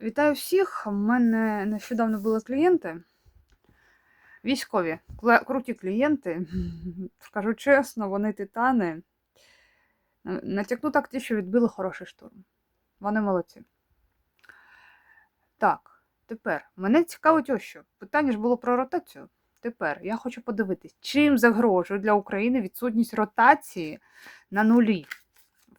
Вітаю всіх! У мене нещодавно були клієнти. Військові, круті клієнти. Скажу чесно, вони титани. Натякну так ті, що відбили хороший штурм. Вони молодці. Так, тепер мене цікавить ось що. Питання ж було про ротацію. Тепер я хочу подивитись, чим загрожує для України відсутність ротації на нулі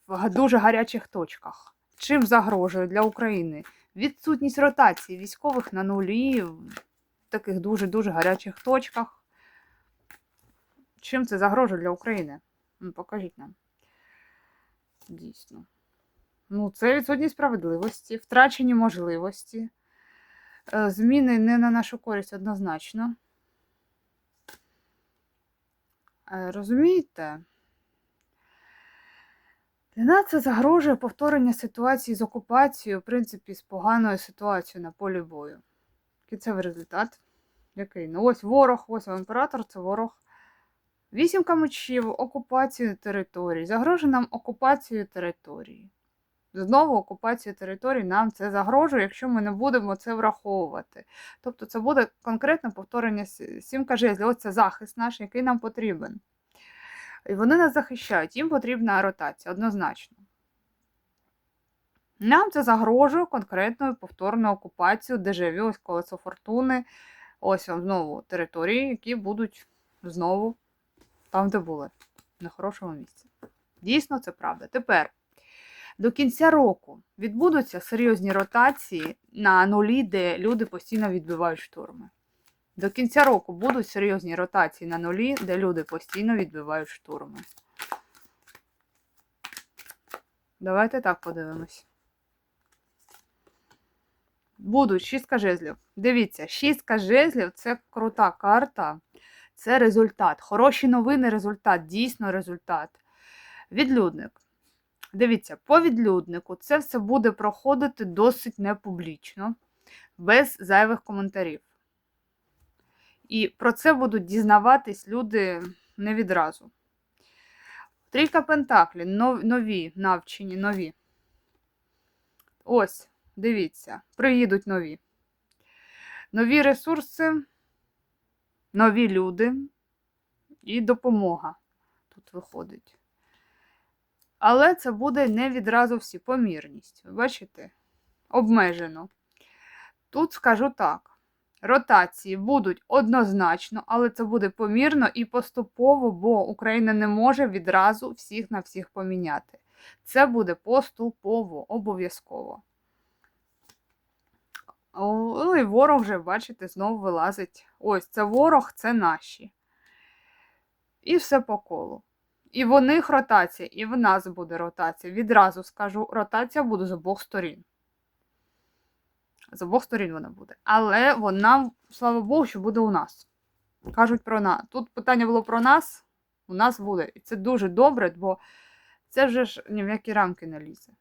в дуже гарячих точках. Чим загрожує для України відсутність ротації військових на нулі в таких дуже-дуже гарячих точках? Чим це загрожує для України? Ну, покажіть нам. Дійсно. Ну, це відсутність справедливості, втрачені можливості, е, зміни не на нашу користь однозначно. Е, Розумієте? Нас це загрожує повторення ситуації з окупацією, в принципі, з поганою ситуацією на полі бою. Кінцевий результат. Який? Ну ось ворог, ось імператор, це ворог. Вісімка мечів, окупацію території. Загрожує нам окупацією території. Знову окупація території нам це загрожує, якщо ми не будемо це враховувати. Тобто це буде конкретне повторення сімка жезлів. Ось це захист наш, який нам потрібен. І вони нас захищають, їм потрібна ротація, однозначно. Нам це загрожує конкретною повторною окупацією, дежавю, ось колесо фортуни. Ось вам знову території, які будуть знову там, де були, на хорошому місці. Дійсно, це правда. Тепер до кінця року відбудуться серйозні ротації на нулі, де люди постійно відбивають штурми. До кінця року будуть серйозні ротації на нулі, де люди постійно відбивають штурми. Давайте так подивимось. Будуть шістка жезлів. Дивіться, шістка жезлів це крута карта, це результат. Хороші новини, результат, дійсно результат. Відлюдник. Дивіться, по відлюднику це все буде проходити досить непублічно, без зайвих коментарів. І про це будуть дізнаватись люди не відразу. Трійка Пентаклі, нові навчені, нові. Ось, дивіться, приїдуть нові. Нові ресурси, нові люди і допомога тут виходить. Але це буде не відразу всі помірність. Бачите? Обмежено. Тут скажу так. Ротації будуть однозначно, але це буде помірно і поступово, бо Україна не може відразу всіх на всіх поміняти. Це буде поступово, обов'язково. Ну і ворог вже, бачите, знову вилазить. Ось це ворог, це наші. І все по колу. І в них ротація, і в нас буде ротація. Відразу скажу, ротація буде з обох сторін. З обох сторін вона буде. Але вона, слава Богу, що буде у нас. Кажуть про нас. Тут питання було про нас, у нас буде. І це дуже добре, бо це вже ж ні в які рамки не лізе.